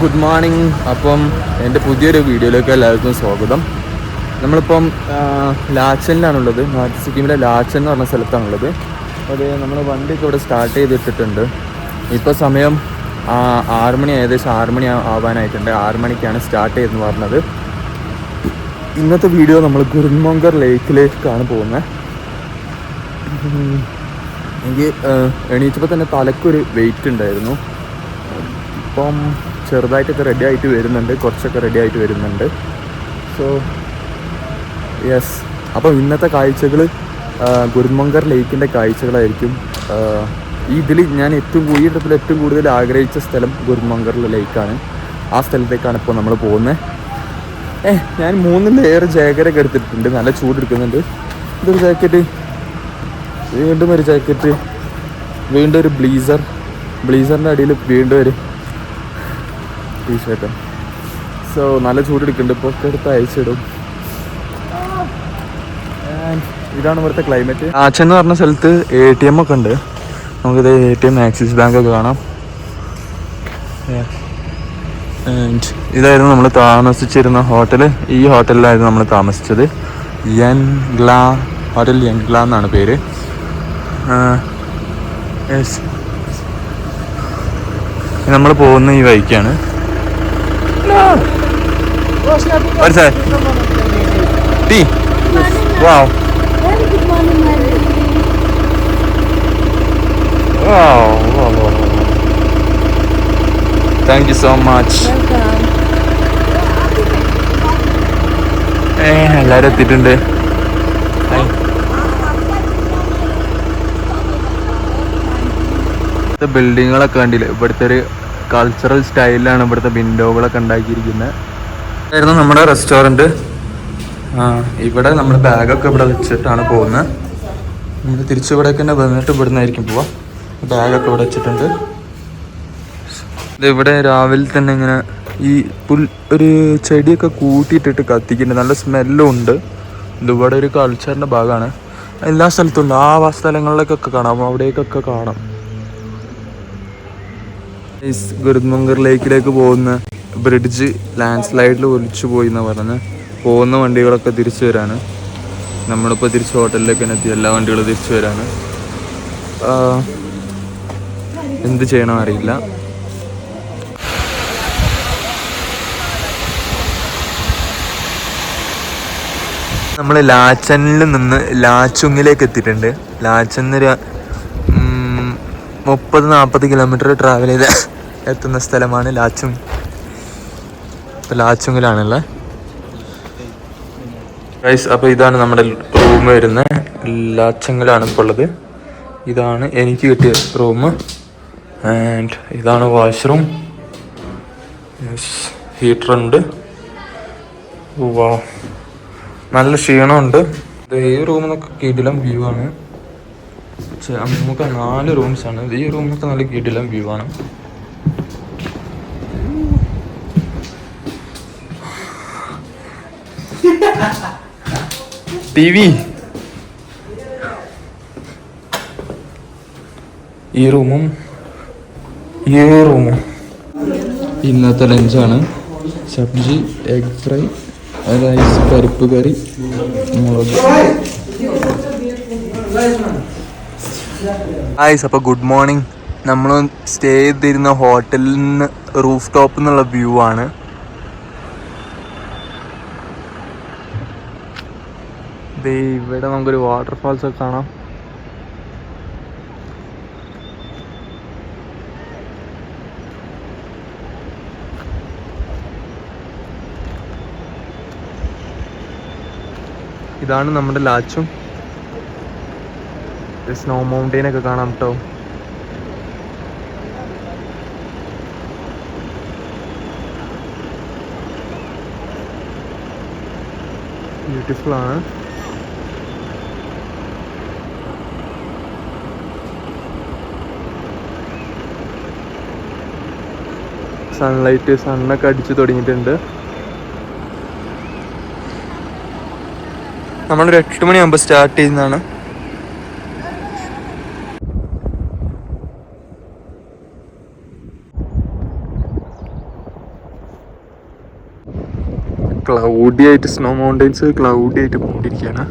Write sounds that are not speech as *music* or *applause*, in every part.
Good morning അപ്പം എന്റെ പുതിയൊരു വീഡിയോയിലേക്ക് എല്ലാവർക്കും സ്വാഗതം. നമ്മളിപ്പം ലാച്ചനിലാണുള്ളത് നോർത്ത് സിക്കിമിലെ ലാച്ചൻ എന്ന് പറഞ്ഞ സ്ഥലത്താണുള്ളത്. അത് നമ്മൾ വണ്ടിയൊക്കെ ഇവിടെ സ്റ്റാർട്ട് ചെയ്തിട്ടിട്ടുണ്ട്. ഇപ്പോൾ സമയം ആറ് മണി ഏകദേശം ആറ് മണി ആവാനായിട്ടുണ്ട്. ആറ് മണിക്കാണ് സ്റ്റാർട്ട് ചെയ്തെന്ന് പറഞ്ഞത്. ഇന്നത്തെ വീഡിയോ നമ്മൾ ഗുരുമോങ്കർ ലേക്കിലേക്കാണ് പോകുന്നത്. എനിക്ക് എണീച്ചപ്പോൾ തന്നെ തലക്കൊരു വെയിറ്റ് ഉണ്ടായിരുന്നു. ഇപ്പം ചെറുതായിട്ടൊക്കെ റെഡി ആയിട്ട് വരുന്നുണ്ട്. കുറച്ചൊക്കെ റെഡി ആയിട്ട് വരുന്നുണ്ട്. സോ യെസ് അപ്പം ഇന്നത്തെ കാഴ്ചകൾ ഗുരുമങ്കർ ലേക്കിന്റെ കാഴ്ചകളായിരിക്കും. ഇതിൽ ഞാൻ ഏറ്റവും ഈ ഏറ്റവും കൂടുതൽ ആഗ്രഹിച്ച സ്ഥലം ഗുരുമങ്കറിലെ ലേക്കാണ് ആ സ്ഥലത്തേക്കാണ് ഇപ്പോൾ നമ്മൾ പോകുന്നത്. ഏ ഞാൻ മൂന്ന് ലെയർ ജാക്കറ്റൊക്കെ എടുത്തിട്ടുണ്ട്. നല്ല ചൂടെടുക്കുന്നുണ്ട് ഇതൊരു ജാക്കറ്റ് വീണ്ടും ഒരു ജാക്കറ്റ് വീണ്ടും ഒരു ബ്ലീസർ ബ്ലീസറിന്റെ അടിയിൽ വീണ്ടും ഒരു ടീഷർട്ട്. സോ നല്ല ചൂടെടുക്കുന്നുണ്ട്. ഇപ്പോൾ ഒക്കെ എടുത്ത് അയച്ചിടും. ഇതാണ് ഇവിടുത്തെ ക്ലൈമറ്റ് അച്ഛൻ എന്ന് പറഞ്ഞ സ്ഥലത്ത് എ ടി എം ഒക്കെ ഉണ്ട്. നമുക്കിത് A T M Axis bank ഒക്കെ കാണാം. ഇതായിരുന്നു നമ്മൾ താമസിച്ചിരുന്ന ഹോട്ടൽ ഈ ഹോട്ടലിലായിരുന്നു നമ്മൾ താമസിച്ചത്. യൻഗ്ല ഹോട്ടൽ യൻഗ്ല എന്നാണ് പേര്. യെസ് നമ്മൾ പോകുന്ന ഈ വഴിക്കാണ്. What is that? Tea. Wow. Very good morning, my. Wow. wow, wow, wow. Thank you so much. Welcome. ഏ എല്ലാവരും എത്തിയിട്ടുണ്ട് ബിൽഡിങ്ങുകളൊക്കെ കണ്ടില്ലേ ഇവിടുത്തെ ഒരു കൾച്ചറൽ സ്റ്റൈലിലാണ് ഇവിടുത്തെ വിൻഡോകളൊക്കെ ഉണ്ടാക്കിയിരിക്കുന്നത്. ആയിരുന്നു നമ്മുടെ റെസ്റ്റോറന്റ് ഇവിടെ നമ്മൾ ബാഗൊക്കെ ഇവിടെ വെച്ചിട്ടാണ് പോകുന്നത്. നമ്മൾ തിരിച്ചു ഇവിടെ തന്നെ വന്നിട്ട് ഇവിടെ നിന്നായിരിക്കും പോവാം. ബാഗൊക്കെ ഇവിടെ വെച്ചിട്ടുണ്ട്. ഇവിടെ രാവിലെ തന്നെ ഇങ്ങനെ ഈ പുൽ ഒരു ചെടിയൊക്കെ കൂട്ടിയിട്ടിട്ട് കത്തിക്കുന്നുണ്ട്. നല്ല സ്മെല്ലും ഉണ്ട്. ഇതിവിടെ ഒരു കൾച്ചറിന്റെ ഭാഗമാണ്. എല്ലാ സ്ഥലത്തും ഉണ്ട്. ആ സ്ഥലങ്ങളിലേക്കൊക്കെ കാണാം. അവിടേക്കൊക്കെ കാണാം. ഗുരുമങ്കർ ലേക്കിലേക്ക് പോകുന്ന ബ്രിഡ്ജ് ലാൻഡ് സ്ലൈഡിൽ ഒലിച്ചു പോയി എന്ന് പറഞ്ഞ്. പോകുന്ന വണ്ടികളൊക്കെ തിരിച്ചു വരാണ്. നമ്മളിപ്പോൾ തിരിച്ച് ഹോട്ടലിലേക്ക് തന്നെ എത്തി. എല്ലാ വണ്ടികളും തിരിച്ചു വരാണ്. എന്ത് ചെയ്യണം അറിയില്ല. നമ്മൾ ലാച്ചനിൽ നിന്ന് ലാച്ചുങ്ങിലേക്ക് എത്തിയിട്ടുണ്ട്. ലാച്ചന്നൊരു മുപ്പത് നാൽപ്പത് കിലോമീറ്റർ ട്രാവൽ ചെയ്ത് എത്തുന്ന സ്ഥലമാണ് ലാച്ചുങ്. ഇപ്പം ലാച്ചുങ്ങിലാണല്ലേ ഗൈസ് അപ്പോൾ ഇതാണ് നമ്മുടെ റൂം വരുന്നത് ലാച്ചങ്ങിലാണ് ഇപ്പോൾ ഉള്ളത്. ഇതാണ് എനിക്ക് കിട്ടിയ റൂം. ആൻഡ് ഇതാണ് വാഷ്റൂം. ഹീറ്റർ ഉണ്ട്. വാ നല്ല ക്ഷീണമുണ്ട്. ഈ റൂം എന്നൊക്കെ കിടിലം വ്യൂ ആണ്. നമുക്ക് നാല് റൂംസ് ആണ്. ഈ റൂമൊക്കെ നല്ല കിടിലം വ്യൂ ആണ്. T V. ഈ റൂമും ഈ റൂമും. ഇന്നത്തെ ലഞ്ചാണ്. സബ്ജി എഗ് ഫ്രൈ റൈസ് പരിപ്പ് കറി മുളക്. ഹായ്സ് അപ്പോൾ ഗുഡ് മോർണിംഗ് നമ്മൾ സ്റ്റേ ചെയ്തിരുന്ന ഹോട്ടലിൽ നിന്ന് റൂഫ് ടോപ്പ് എന്നുള്ള വ്യൂ ആണ്. ഇവിടെ നമുക്കൊരു വാട്ടർഫാൾസ് ഒക്കെ കാണാം. ഇതാണ് നമ്മുടെ ലാച്ചും. സ്നോ മൗണ്ടെയിൻ ഒക്കെ കാണാം കേട്ടോ ബ്യൂട്ടിഫുൾ ആണ്. സൺലൈറ്റ് സണ്ണൊക്കെ അടിച്ച് തുടങ്ങിയിട്ടുണ്ട്. നമ്മളൊരു എട്ട് മണിയാകുമ്പോൾ സ്റ്റാർട്ട് ചെയ്യുന്നതാണ്. ക്ലൗഡി ആയിട്ട് സ്നോ മൗണ്ടൈൻസ് ക്ലൗഡി ആയിട്ട് മൂടിയിരിക്കുകയാണ്.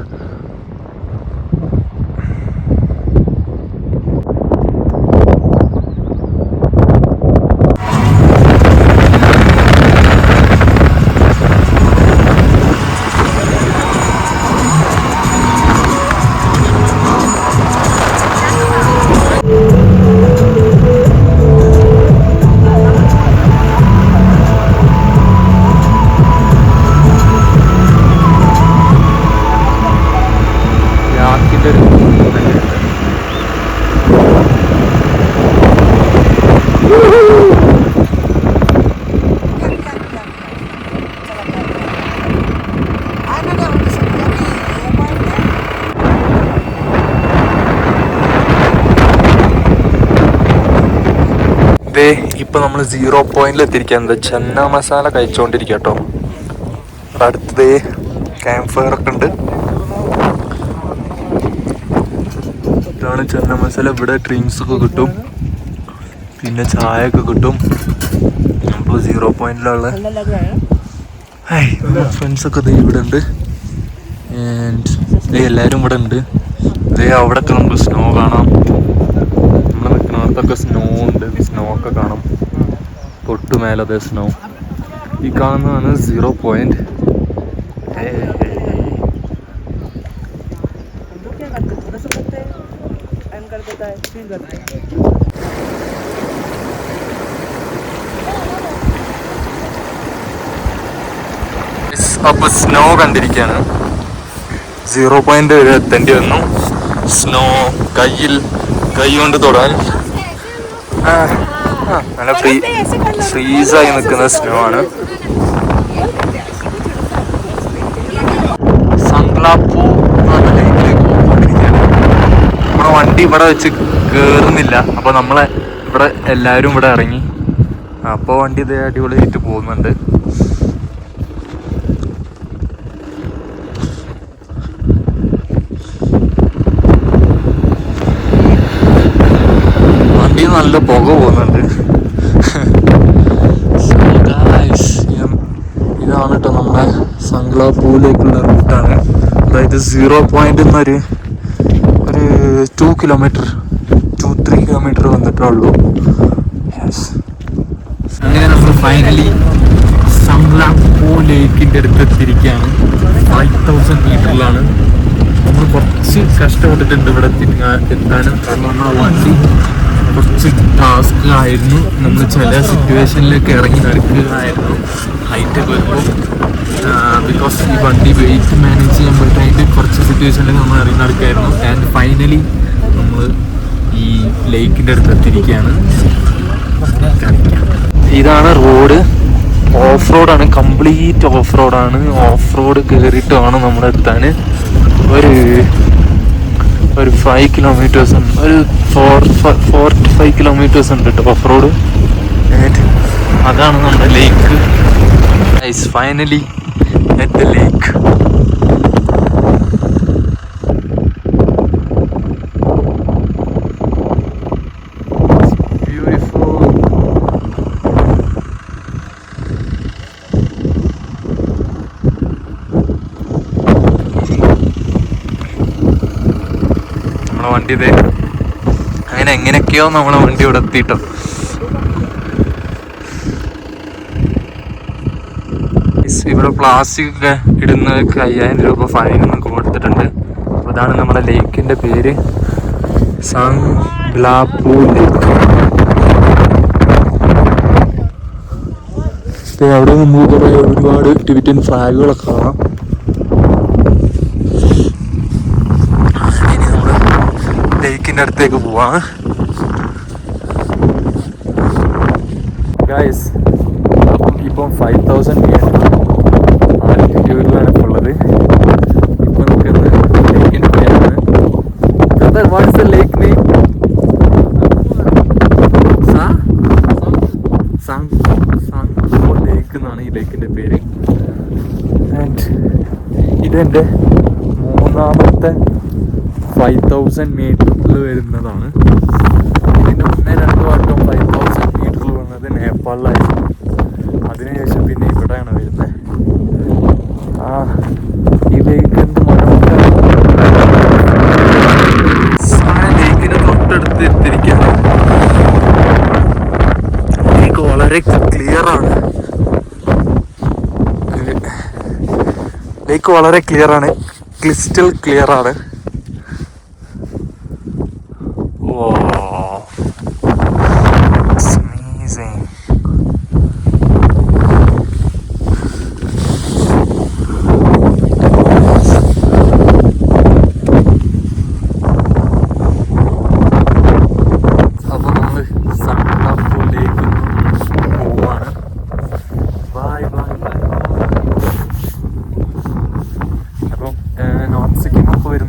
ഇപ്പൊ നമ്മൾ സീറോ പോയിന്റിൽ എത്തിയിരിക്കുന്നത് ചെന്ന മസാല കഴിച്ചോണ്ടിരിക്കുക കേട്ടോ അടുത്തത് ക്യാമ്പ് ഫയർ ഒക്കെ ഉണ്ട്. ഇതാണ് ചെന്ന മസാല. ഇവിടെ ഡ്രിങ്ക്സ് ഒക്കെ കിട്ടും. പിന്നെ ചായ ഒക്കെ കിട്ടും അപ്പോൾ സീറോ പോയിന്റിലുള്ള ഫ്രണ്ട്സ് ഒക്കെ ഇവിടെ ഉണ്ട് ആൻഡ് എല്ലാവരും ഇവിടെ ഉണ്ട് ദേ അവിടെ ഒക്കെ നമുക്ക് സ്നോ കാണാം. നമ്മൾ നിൽക്കുന്നിടത്തൊക്കെ സ്നോ ഉണ്ട്. സ്നോ ഒക്കെ കാണാം. തൊട്ട് സ്നോ ഈ കാണുന്നതാണ് സീറോ പോയിന്റ് അപ്പൊ സ്നോ കണ്ടിരിക്കുകയാണ്. സീറോ പോയിന്റ് വരെ എത്തേണ്ടി വന്നു. സ്നോ കയ്യിൽ കൈ കൊണ്ട് തൊടാൻ. നല്ല ഫ്രീ ഫ്രീസായി നിൽക്കുന്ന സ്നോ ആണ്. നമ്മുടെ വണ്ടി ഇവിടെ വെച്ച് കയറുന്നില്ല അപ്പോൾ നമ്മളെ ഇവിടെ എല്ലാവരും ഇവിടെ ഇറങ്ങി. അപ്പോൾ വണ്ടി ഇതേ അടിപൊളിയായിട്ട് പോകുന്നുണ്ട് വണ്ടി നല്ല പുക പോകുന്നുണ്ട്. ഇതാണ് കേട്ടോ നമ്മുടെ പൂലേക്കുള്ള റൂട്ടാണ് അതായത് സീറോ പോയിന്റ് എന്നൊരു ഒരു two kilometre two three kilometre വന്നിട്ടേ ഉള്ളൂ അങ്ങനെ നമ്മൾ ഫൈനലി സംഗ്ലാപൂ ലേക്കിന്റെ അടുത്ത് എത്തിയിരിക്കുകയാണ്. ഫൈവ് തൗസൻഡ് മീറ്ററിലാണ് നമ്മൾ കുറച്ച് കഷ്ടപ്പെട്ടിട്ടുണ്ട് ഇവിടെ എത്തി- എത്താനും. കാരണം നമ്മളെ വണ്ടി കുറച്ച് ടാസ്ക് ആയിരുന്നു നമ്മൾ ചില സിറ്റുവേഷനിലേക്ക് ഇറങ്ങി നടക്കുകയായിരുന്നു. ഹൈറ്റ് വരുമ്പോൾ ബിക്കോസ് ഈ വണ്ടി വെയിറ്റ് മാനേജ് ചെയ്യാൻ ചെയ്യുമ്പോഴത്തേക്ക് കുറച്ച് സിറ്റുവേഷനിലേക്ക് നമ്മൾ ഇറങ്ങി നടക്കുകയായിരുന്നു. ആൻഡ് ഫൈനലി നമ്മൾ ഈ ലേക്കിന്റെ അടുത്ത് എത്തിയിരിക്കുകയാണ്. ഇതാണ് റോഡ് ഓഫ് റോഡാണ് കംപ്ലീറ്റ് ഓഫ് റോഡാണ് ഓഫ് റോഡ് കയറിയിട്ട് വേണം നമ്മൾ അടുത്താണ് ഒരു ഒരു ഫൈവ് കിലോമീറ്റേഴ്സ് ഉണ്ട് ഒരു four four two five kilometres ഉണ്ട് കേട്ടോ ഓഫ് റോഡ് അതാണ് നമ്മുടെ lake finally at the lake beautiful ഇതേ അങ്ങനെ എങ്ങനെയൊക്കെയോ നമ്മളെ വണ്ടി ഇവിടെ എത്തിയിട്ടോ. ഇവിടെ പ്ലാസ്റ്റിക് ഒക്കെ ഇടുന്നവർക്ക് അയ്യായിരം രൂപ ഫൈൻ നമുക്ക് കൊടുത്തിട്ടുണ്ട്. അപ്പോൾ അതാണ് നമ്മുടെ ലേക്കിന്റെ പേര്. സാങ് ബ്ലാപ്പൂ ലേക്ക് അവിടെ നമുക്ക് കുറേ ഒരുപാട് ടിബറ്റൻ ഫ്ലാഗുകളൊക്കെ കാണാം ഇനി നമ്മൾ ലേക്കിന്റെ അടുത്തേക്ക് പോവാണ് ഗായ്സ് അപ്പം ഇപ്പം ഫൈവ് തൗസൻഡ് മീറ്റർ ഉള്ളത് ഇപ്പം നിൽക്കുന്നത് ലേക്കിന്റെ പേരാണ് brother what's the lake name lake എന്നാണ് ഈ ലേക്കിന്റെ പേര്. ആൻഡ് ഇതെന്റെ മൂന്നാമത്തെ ഫൈവ് തൗസൻഡ് മീറ്ററിൽ വരുന്നതാണ്. പിന്നെ മുന്നേ രണ്ട് വട്ടം ഫൈവ് തൗസൻഡ് മീറ്ററിൽ വന്നത് നേപ്പാളിലായിരുന്നു. അതിനുശേഷം പിന്നെ ഇവിടെയാണ് വരുന്നത് ആ ഈ ലേക്ക് എന്ത് ലേക്കിന് തൊട്ടടുത്ത് എത്തിരിക്കുകയാണ് ലേക്ക് വളരെ ക്ലിയറാണ് ലേക്ക് വളരെ ക്ലിയറാണ് ക്രിസ്റ്റൽ ക്ലിയറാണ്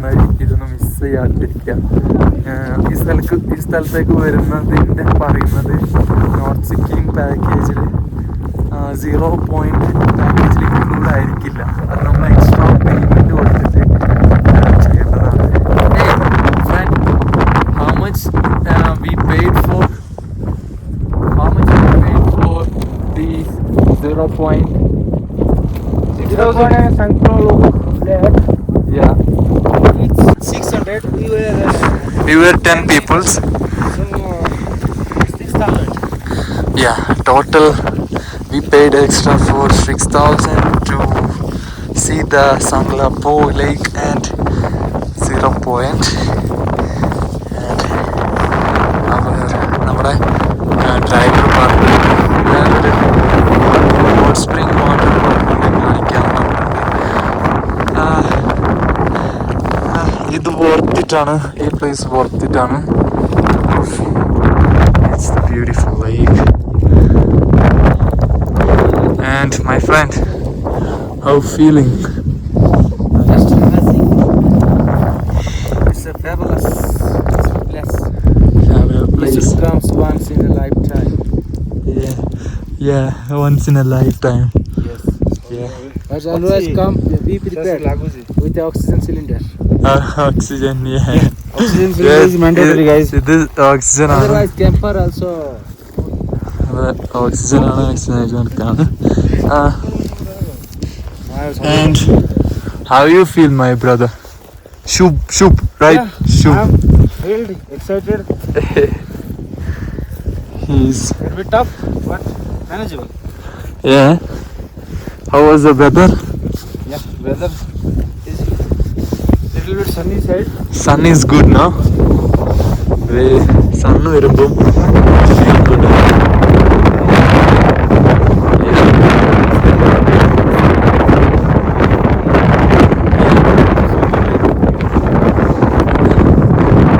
വരുന്നവർ ഇതൊന്ന് മിസ് ചെയ്യാതിരിക്കുക. ഈ സ്ഥലക്ക് ഈ സ്ഥലത്തേക്ക് വരുന്നതിന്റെ പറയുന്നത് നോർത്ത് സിക്കിം പാക്കേജിൽ സീറോ പോയിന്റ് പാക്കേജിൽ ഇൻക്ലൂഡ് ആയിരിക്കില്ല. അത് നമ്മൾ എക്സ്ട്രാ പേയ്മെന്റ് കൊടുത്തിട്ട് ചെയ്യേണ്ടതാണ്. How much we paid for how much we paid for the zero point Zero point and Sankro there. Yeah. Each 600. We were uh, We were 10 peoples. so, uh, 6,000. Yeah, total we paid extra for 6000 to see the sangla po Lake and Zero Point. And our നമ്മുടെ driver പറഞ്ഞു ഞാനൊരു hot spring water കാണിക്കാൻ പറഞ്ഞിട്ടുണ്ട് ആ, place worth the dam. It's the beautiful lake. And my friend, how feeling? Just amazing. It's a fabulous place. Fabulous place. It comes once in a lifetime. Yeah. Yeah, once in a lifetime. Yes. Yeah. But always come, be prepared with the oxygen cylinder. Uh, *laughs* oxygen, yeah. *laughs* Oxygen Yes, it- ഇത് oxygen ആണ് Otherwise, camper also. Oxygen ആണ് oxygen ആയിട്ട് നടക്കാണ് and how you feel my brother Shubh Shubh right Shubh I'm thrilled, excited. *laughs* He's A bit tough, but manageable. Yeah. How was the weather? Yeah, weather is little bit sunny side. Sun is good now. Sun വരുമ്പം feel good.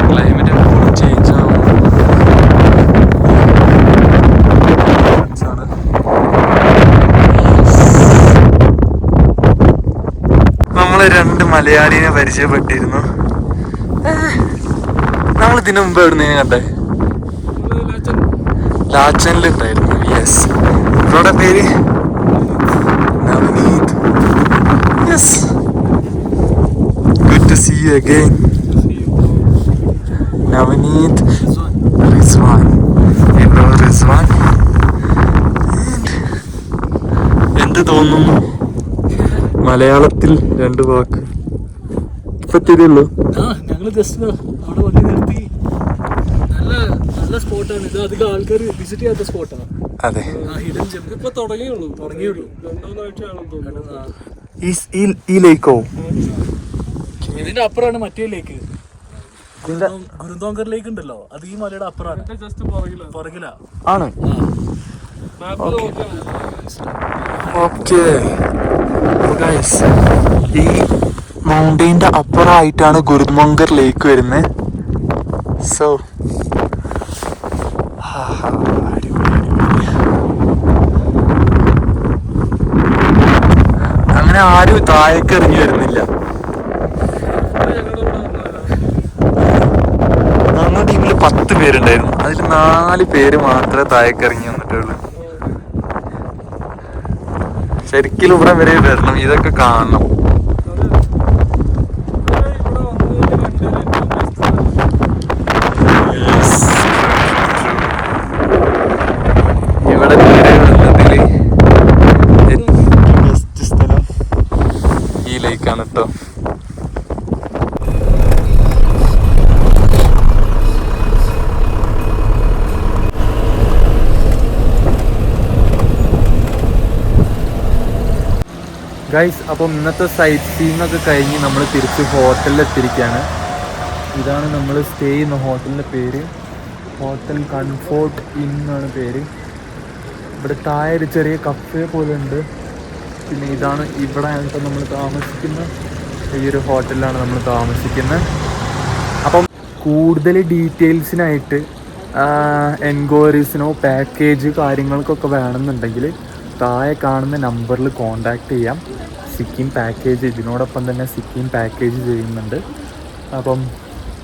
Climate എപ്പോഴും change ആവും. ആണ്. നമ്മൾ രണ്ട് മലയാളീനെ പരിചയപ്പെട്ടിരുന്നു. നമ്മൾ ഇതിനു മുമ്പ് എവിടെ കണ്ടേ? ലാച്ചനിലുണ്ടായിരുന്നു യെസ് ഇവരുടെ പേര്? Navneeth. Yes good to see you again Navneeth. Rizwan. എന്തോ റിസ്വാൻ? എന്ത് തോന്നുന്നു? മലയാളത്തിൽ രണ്ട് വാക്ക്. ഇപ്പൊ ആ ഞങ്ങൾ ജസ്റ്റ് അവിടെ വണ്ടി നിർത്തി. നല്ല നല്ല സ്പോട്ടാണ്. ഇത് അധികം ആൾക്കാർ വിസിറ്റ് ചെയ്യാത്ത സ്പോട്ടാണ് അതെ. ഹിഡൻ ജെം ഇപ്പൊ തുടങ്ങിയുള്ളൂ. തുടങ്ങിയുള്ളൂ. രണ്ടാമതായിട്ടാണെന്ന് തോന്നുന്നു. ഈ ലേക്കോ? ഇതിന്റെ അപ്പുറമാണ് മറ്റേ ലേക്ക്. ഗുരുന്തോങ്കർ ലേക്ക് ഉണ്ടല്ലോ. അത് ഈ മലയുടെ അപ്പുറമാണ് പുറകിലാ. ആണ്. ഓക്കെ. ഈ മൗണ്ടൈന്റെ അപ്പുറമായിട്ടാണ് ഗുരുമങ്കർ ലേക്ക് വരുന്നത്. സോ അങ്ങനെ ആരും താഴേക്ക് ഇറങ്ങി വരുന്നില്ല. നമ്മുടെ ടീമിൽ പത്ത് പേരുണ്ടായിരുന്നു. അതിൽ നാല് പേര് മാത്രമേ താഴേക്ക് ഇറങ്ങി വന്നിട്ടുള്ളൂ. ശരിക്കും ഇവിടെ വരെ വരണം. ഇതൊക്കെ കാണണം Yes. ഇവിടെ വരെ വന്നതിൽ ഏറ്റവും ബെസ്റ്റ് സ്ഥലം ഈ ലേക്കാണ് കേട്ടോ ഗൈസ് അപ്പം ഇന്നത്തെ സൈറ്റ് സീയിങ് ഒക്കെ കഴിഞ്ഞ് നമ്മൾ തിരിച്ച് ഹോട്ടലിൽ എത്തിയിരിക്കുകയാണ് ഇതാണ് നമ്മൾ സ്റ്റേ ചെയ്യുന്ന ഹോട്ടലിന്റെ പേര്. ഹോട്ടൽ കംഫോർട്ട് ഇൻ എന്നാണ് പേര്. ഇവിടെ താഴെ ഒരു ചെറിയ കഫേ പോലെ ഉണ്ട്. പിന്നെ ഇതാണ് ഇവിടെ ഇപ്പം നമ്മൾ താമസിക്കുന്ന ഈ ഒരു ഹോട്ടലിലാണ് നമ്മൾ താമസിക്കുന്നത്. അപ്പം കൂടുതൽ ഡീറ്റെയിൽസിനായിട്ട് എൻക്വയറീസിനോ പാക്കേജ് കാര്യങ്ങൾക്കൊക്കെ വേണമെന്നുണ്ടെങ്കിൽ താഴെ കാണുന്ന നമ്പറിൽ കോണ്ടാക്ട് ചെയ്യാം. സിക്കിം പാക്കേജ് ഇതിനോടൊപ്പം തന്നെ സിക്കിം പാക്കേജ് ചെയ്യുന്നുണ്ട്. അപ്പം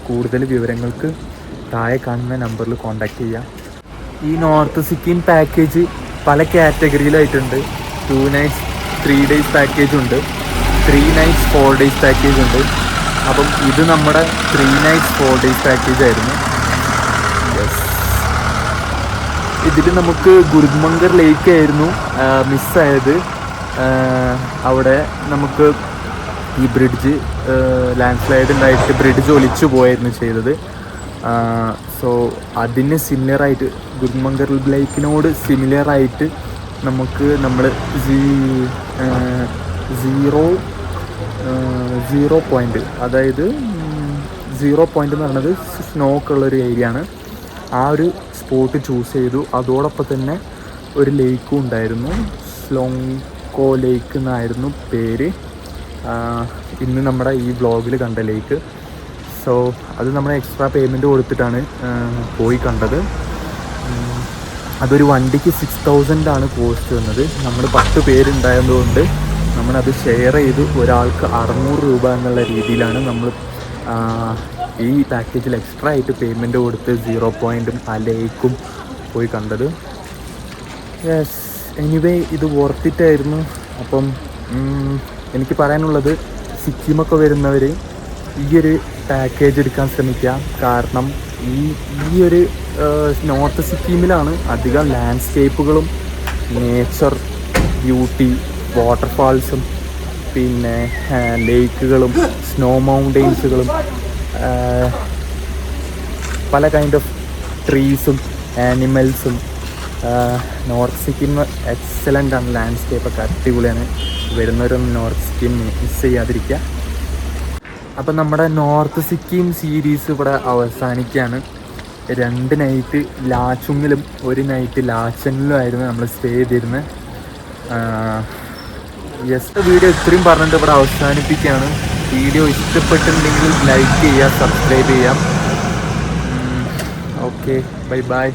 കൂടുതൽ വിവരങ്ങൾക്ക് താഴെ കാണുന്ന നമ്പറിൽ കോൺടാക്റ്റ് ചെയ്യാം. ഈ നോർത്ത് സിക്കിം പാക്കേജ് പല കാറ്റഗറിയിലായിട്ടുണ്ട്. Two nights three days package ഉണ്ട്. Three nights four days package ഉണ്ട്. അപ്പം ഇത് നമ്മുടെ three nights four days package ആയിരുന്നു. ഇതിൽ നമുക്ക് ഗുരുമങ്കർ ലേക്ക് ആയിരുന്നു മിസ്സായത് അവിടെ നമുക്ക് ഈ ബ്രിഡ്ജ് ലാൻഡ് സ്ലൈഡ് ഉണ്ടായിട്ട് ബ്രിഡ്ജ് ഒലിച്ചു പോയായിരുന്നു ചെയ്തത്. സോ അതിന് ഗുരുമങ്കർ ലേക്കിനോട് സിമിലർ ആയിട്ട് നമുക്ക് നമ്മൾ സീറോ സീറോ പോയിന്റ് അതായത് സീറോ പോയിന്റ് എന്ന് പറയുന്നത് സ്നോ ഉള്ളൊരു ഏരിയ ആണ്. ആ ഒരു സ്പോട്ട് ചൂസ് ചെയ്തു. അതോടൊപ്പം തന്നെ ഒരു ലേക്കും ഉണ്ടായിരുന്നു. സ്ലോങ്കോ ലേക്ക് എന്നായിരുന്നു പേര്. ഇന്ന് നമ്മുടെ ഈ വ്ളോഗിൽ കണ്ട ലേക്ക് സോ അത് നമ്മൾ എക്സ്ട്രാ പേയ്മെന്റ് കൊടുത്തിട്ടാണ് പോയി കണ്ടത്. അതൊരു വണ്ടിക്ക് സിക്സ് തൗസൻഡ് ആണ് കോസ്റ്റ് വന്നത്. നമ്മൾ പത്ത് പേരുണ്ടായതുകൊണ്ട് നമ്മളത് ഷെയർ ചെയ്ത് ഒരാൾക്ക് അറുന്നൂറ് രൂപ എന്നുള്ള രീതിയിലാണ് നമ്മൾ ഈ പാക്കേജിൽ എക്സ്ട്രാ ആയിട്ട് പേയ്മെന്റ് കൊടുത്ത് സീറോ പോയിന്റും ആ ലേക്കും പോയി കണ്ടത്. യെസ് എനിവേ ഇത് വർത്തിട്ടായിരുന്നു അപ്പം എനിക്ക് പറയാനുള്ളത് സിക്കിമൊക്കെ വരുന്നവർ ഈ ഒരു പാക്കേജ് എടുക്കാൻ ശ്രമിക്കുക. കാരണം ഈ ഈ ഒരു നോർത്ത് സിക്കിമിലാണ് അധികം ലാൻഡ്സ്കേപ്പുകളും നേച്ചർ ബ്യൂട്ടി വാട്ടർഫാൾസും പിന്നെ ലേക്കുകളും സ്നോ മൗണ്ടെയ്ൻസുകളും പല കൈൻഡ് ഓഫ് ട്രീസും ആനിമൽസും നോർത്ത് സിക്കിം എക്സലന്റ് ആണ്. ലാൻഡ്സ്കേപ്പ് ഒക്കെ അടിപൊളിയാണ്. വരുന്നവരൊന്നും നോർത്ത് സിക്കിം മിസ് ചെയ്യാതിരിക്കുക. അപ്പം നമ്മുടെ നോർത്ത് സിക്കിം സീരീസ് ഇവിടെ അവസാനിക്കുകയാണ്. രണ്ട് നൈറ്റ് ലാച്ചുങ്ങിലും ഒരു നൈറ്റ് ലാച്ചനിലും ആയിരുന്നു നമ്മൾ സ്റ്റേ ചെയ്തിരുന്നത്. യെസ് വീഡിയോ ഇത്രയും പറഞ്ഞിട്ട് ഇവിടെ അവസാനിപ്പിക്കുകയാണ്. വീഡിയോ ഇഷ്ടപ്പെട്ടിട്ടുണ്ടെങ്കിൽ ലൈക്ക് ചെയ്യുക സബ്സ്ക്രൈബ് ചെയ്യാം ഓക്കെ ബൈ ബൈ